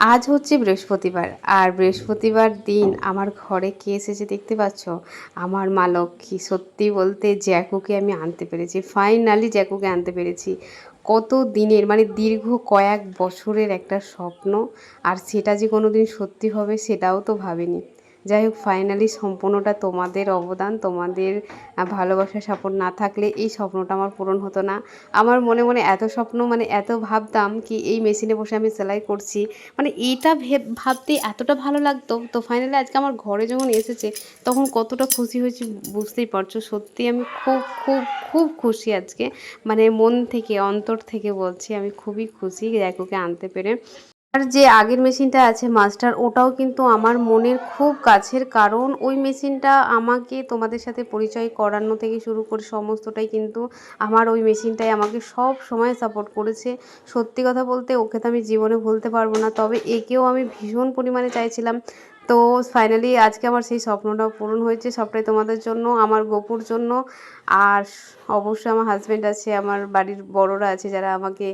আজ হচ্ছে বৃহস্পতিবার, আর বৃহস্পতিবার দিন আমার ঘরে কে এসেছে দেখতে পাচ্ছ? আমার মা লক্ষ্মী। সত্যি বলতে জ্যাকুকে আমি আনতে পেরেছি। ফাইনালি জ্যাকুকে আনতে পেরেছি। কত দিনের মানে দীর্ঘ কয়েক বছরের একটা স্বপ্ন, আর সেটা যে কোনো দিন সত্যি হবে সেটাও তো ভাবিনি। যাই হোক ফাইনালি সম্পূর্ণটা তোমাদের অবদান, তোমাদের ভালোবাসা, সাপোর্ট না থাকলে এই স্বপ্নটা আমার পূরণ হতো না। আমার মনে মনে এত স্বপ্ন মানে এত ভাবতাম কি এই মেশিনে বসে আমি সেলাই করছি। মানে এইটা ভেব, ভাবতে এতটা ভালো লাগতো। তো ফাইনালি আজকে আমার ঘরে যখন এসেছে, তখন কতটা খুশি হয়েছি বুঝতেই পারছ। সত্যি আমি খুব খুব খুব খুশি আজকে। মানে মন থেকে, অন্তর থেকে বলছি আমি খুবই খুশি জ্যাকুকে আনতে পেরে। আর যে আগের মেশিনটা আছে, মাস্টার, ওটাও কিন্তু আমার মনের খুব কাছের। কারণ ওই মেশিনটা আমাকে তোমাদের সাথে পরিচয় করানো থেকে শুরু করে সমস্তটাই কিন্তু আমার ওই মেশিনটাই আমাকে সব সময় সাপোর্ট করেছে। সত্যি কথা বলতে, ওকে তো আমি জীবনে ভুলতে পারব না। তবে একেও আমি ভীষণ পরিমাণে চাইছিলাম। তো ফাইনালি আজকে আমার সেই স্বপ্নটা পূরণ হয়েছে সবটাই তোমাদের জন্য, আমার গোপুর জন্য। আর অবশ্যই আমার হাজব্যান্ড আছে, আমার বাড়ির বড়রা আছে যারা আমাকে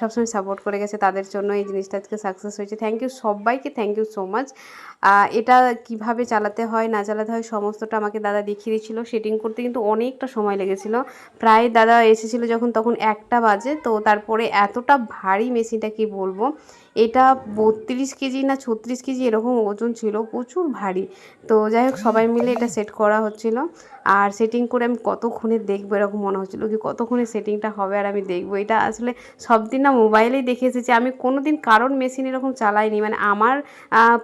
সবসময় সাপোর্ট করে গেছে, তাদের জন্য এই জিনিসটা আজকে সাকসেস হয়েছে। থ্যাংক ইউ সবাইকে থ্যাংক ইউ সো মাচ এটা কীভাবে চালাতে হয়, না চালাতে হয় সমস্তটা আমাকে দাদা দেখিয়ে দিয়েছিল সেটিং করতে কিন্তু অনেকটা সময় লেগেছিল। প্রায় দাদা এসেছিল যখন তখন একটা বাজে, তো তারপরে এতটা ভারী মেশিনটা কি বলব, এটা বত্রিশ কেজি না ছত্রিশ কেজি এরকম ওজন ছিল, প্রচুর ভারী। তো যাই হোক, সবাই মিলে এটা সেট করা হচ্ছিল। আর সেটিং করে আমি কতক্ষণে দেখব, এরকম মনে হচ্ছিল কি কতক্ষণে সেটিংটা হবে আর আমি দেখব। এটা আসলে সব দিন না মোবাইলেই দেখে এসেছি। আমি কোনো দিন কারোর মেশিন এরকম চালাইনি। মানে আমার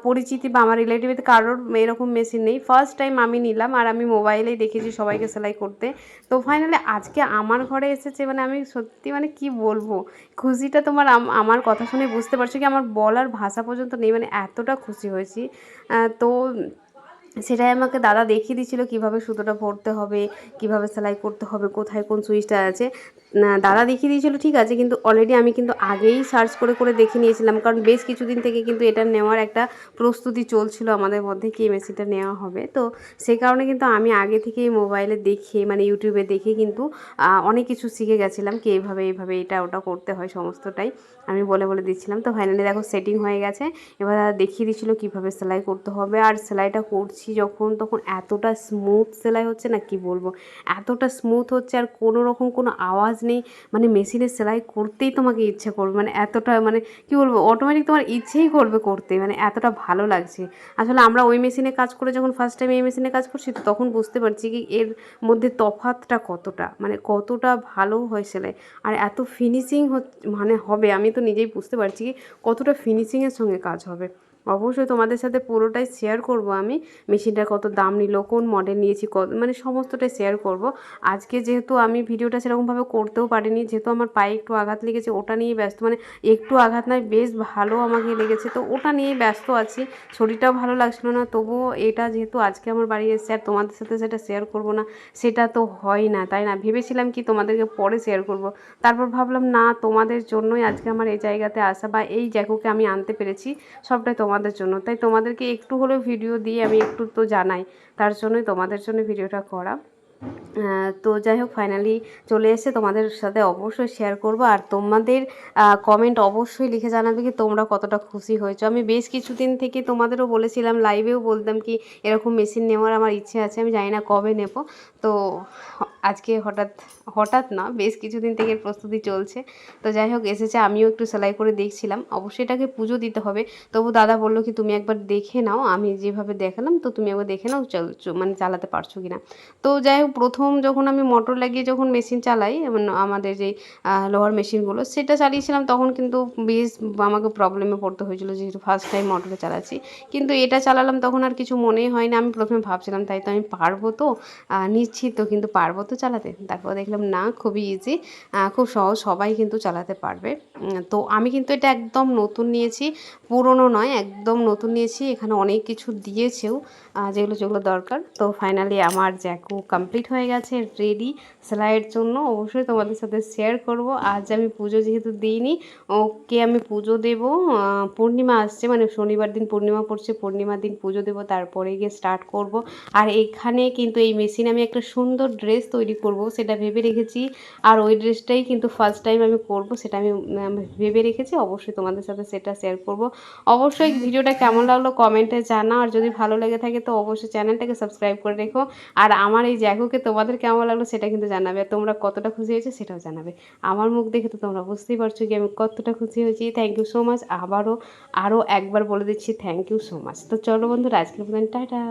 পরিচিতি বা আমার রিলেটিভের কারোর এরকম মেশিন নেই। ফার্স্ট টাইম আমি নিলাম আর আমি মোবাইলেই দেখেছি সবাইকে সেলাই করতে। তো ফাইনালি আজকে আমার ঘরে এসেছে মানে আমি সত্যি মানে কি বলব? খুশিটা তোমার আমার কথা শুনে বুঝতে পারছ কি আমার বলার ভাষা পর্যন্ত নেই। মানে এতটা খুশি হয়েছি। তো সেটাই আমাকে দাদা দেখিয়ে দিচ্ছিল কীভাবে সুতোটা ভরতে হবে, কীভাবে সেলাই করতে হবে, কোথায় কোন সুইচটা আছে। দাদা দেখিয়ে দিয়েছিল, ঠিক আছে, কিন্তু অলরেডি আমি কিন্তু আগেই সার্চ করে করে দেখে নিয়েছিলাম, কারণ বেশ কিছুদিন থেকে কিন্তু এটা নেওয়ার একটা প্রস্তুতি চলছিল আমাদের মধ্যে কি মেশিনটা নেওয়া হবে। তো সেই কারণে কিন্তু আমি আগে থেকেই মোবাইলে দেখে মানে ইউটিউবে দেখে কিন্তু অনেক কিছু শিখে গেছিলাম কি এইভাবে এইভাবে এটা ওটা করতে হয় সমস্তটাই আমি বলে বলে দিচ্ছিলাম। তো ফাইনালি দেখো সেটিং হয়ে গেছে, এবার দাদা দেখিয়ে দিচ্ছিল কীভাবে সেলাই করতে হবে, আর সেলাইটা করছি যখন, তখন এতটা স্মুথ সেলাই হচ্ছে না, কি বলব? এতটা স্মুথ হচ্ছে আর কোনো রকম কোনো আওয়াজ নেই। মানে মেশিনে সেলাই করতেই তোমাকে ইচ্ছে করবে মানে এতটা মানে কি বলব অটোমেটিক তোমার ইচ্ছেই করবে করতে মানে এতটা ভালো লাগছে। আসলে আমরা ওই মেশিনে কাজ করে যখন ফার্স্ট টাইম এই মেশিনে কাজ করছি তো তখন বুঝতে পারছি কি এর মধ্যে তফাতটা কতটা মানে কতটা ভালো হয় সেলাই। আর এত ফিনিশিং মানে হবে, আমি তো নিজেই বুঝতে পারছি কি কতটা ফিনিশিংয়ের সঙ্গে কাজ হবে। অবশ্যই তোমাদের সাথে পুরোটাই শেয়ার করব আমি। মেশিনটার কত দাম নিল, কোন মডেল নিয়েছি, কত মানে সমস্তটাই শেয়ার করব। আজকে যেহেতু আমি ভিডিওটা সেরকমভাবে করতেও পারিনি, যেহেতু আমার পায়ে একটু আঘাত লেগেছে, ওটা নিয়ে ব্যস্ত। মানে একটু আঘাত নয়, বেশ ভালো আমাকে লেগেছে। তো ওটা নিয়েই ব্যস্ত আছি। শরীরটাও ভালো লাগছিল না, তবুও এটা যেহেতু আজকে আমার বাড়ি এসেছে, আর তোমাদের সাথে সেটা শেয়ার করব না, সেটা তো হয় না, তাই না? ভেবেছিলাম কি তোমাদেরকে পরে শেয়ার করব। তারপর ভাবলাম, না, তোমাদের জন্যই আজকে আমার এই জায়গাতে আসা বা এই জ্যাকুকে আমি আনতে পেরেছি, সবটাই তোমাদের জন্য। তাই তোমাদেরকে একটু হলেও ভিডিও দিয়ে আমি একটু তো জানাই। তার জন্যই তোমাদের জন্য ভিডিওটা করা তো যাই হোক ফাইনালি চলে এসে তোমাদের সাথে অবশ্যই শেয়ার করব। আর তোমাদের কমেন্ট অবশ্যই লিখে জানাবে কি তোমরা কতটা খুশি হয়েছো। আমি বেশ কিছুদিন থেকে তোমাদেরও বলেছিলাম লাইভেও বলতাম কি এরকম মেশিন নেওয়ার আমার ইচ্ছে আছে, আমি জানি না কবে নেব। তো আজকে হঠাৎ হঠাৎ না, বেশ কিছুদিন থেকে প্রস্তুতি চলছে। তো যাই হোক, এসেছে, আমিও একটু সেলাই করে দেখছিলাম। অবশ্যই এটাকে পুজো দিতে হবে। তবু দাদা বলল কি, তুমি একবার দেখে নাও, আমি যেভাবে দেখালাম, তো তুমি একবার দেখে নাও, চল মানে চালাতে পারছ কিনা? তো যাই হোক, প্রথম যখন আমি মোটর লাগিয়ে যখন মেশিন চালাই আমাদের যে লোহার মেশিনগুলো, সেটা চালিয়েছিলাম, তখন কিন্তু বেশ আমাকে প্রবলেমে পড়তে হয়েছিল, যেহেতু ফার্স্ট টাইম মোটরে চালাচ্ছি। কিন্তু এটা চালালাম, তখন আর কিছু মনেই হয় না আমি প্রথমে ভাবছিলাম, তাই তো আমি পারব তো? নিশ্চিত তো কিন্তু পারব তো। চালাতে। তারপর দেখলাম, না, খুবই ইজি খুব সহজ, সবাই কিন্তু চালাতে পারবে। তো আমি কিন্তু এটা একদম নতুন নিয়েছি, পুরনো নয়, একদম নতুন নিয়েছি। এখানে অনেক কিছু দিয়েছেও যেগুলো যেগুলো দরকার। তো ফাইনালি আমার জ্যাকু কমপ্লিট হয়ে গেছে রেডি সেলাইয়ের জন্য। অবশ্যই তোমাদের সাথে শেয়ার করব। আজ আমি পুজো যেহেতু দিইনি, ওকে আমি পুজো দেব। পূর্ণিমা আসছে মানে শনিবার দিন পূর্ণিমা পড়ছে, পূর্ণিমার দিন পুজো দেব, তারপরে গিয়ে স্টার্ট করব। আর এখানে কিন্তু এই মেশিনে আমি একটা সুন্দর ড্রেস তৈরি তৈরি করব, সেটা ভেবে রেখেছি। আর ওই ড্রেসটাই কিন্তু ফার্স্ট টাইম আমি করব সেটা আমি ভেবে রেখেছি, অবশ্যই তোমাদের সাথে সেটা শেয়ার করব। অবশ্যই ভিডিওটা কেমন লাগল কমেন্টে জানা আর যদি ভালো লেগে থাকে তো অবশ্যই চ্যানেলটাকে সাবস্ক্রাইব করে রেখো। আর আমার এই জ্যাকুকে তোমাদের কেমন লাগল সেটা কিন্তু জানাবে, আর তোমরা কতটা খুশি হয়েছে সেটাও জানাবে। আমার মুখ দেখে তো তোমরা বুঝতেই পারছ কি আমি কতটা খুশি হয়েছি। থ্যাংক ইউ সো মাচ আবারও, আরও একবার বলে দিচ্ছি থ্যাংক ইউ সো মাচ তো চলো বন্ধুরা, আজকের মতন, টাটা।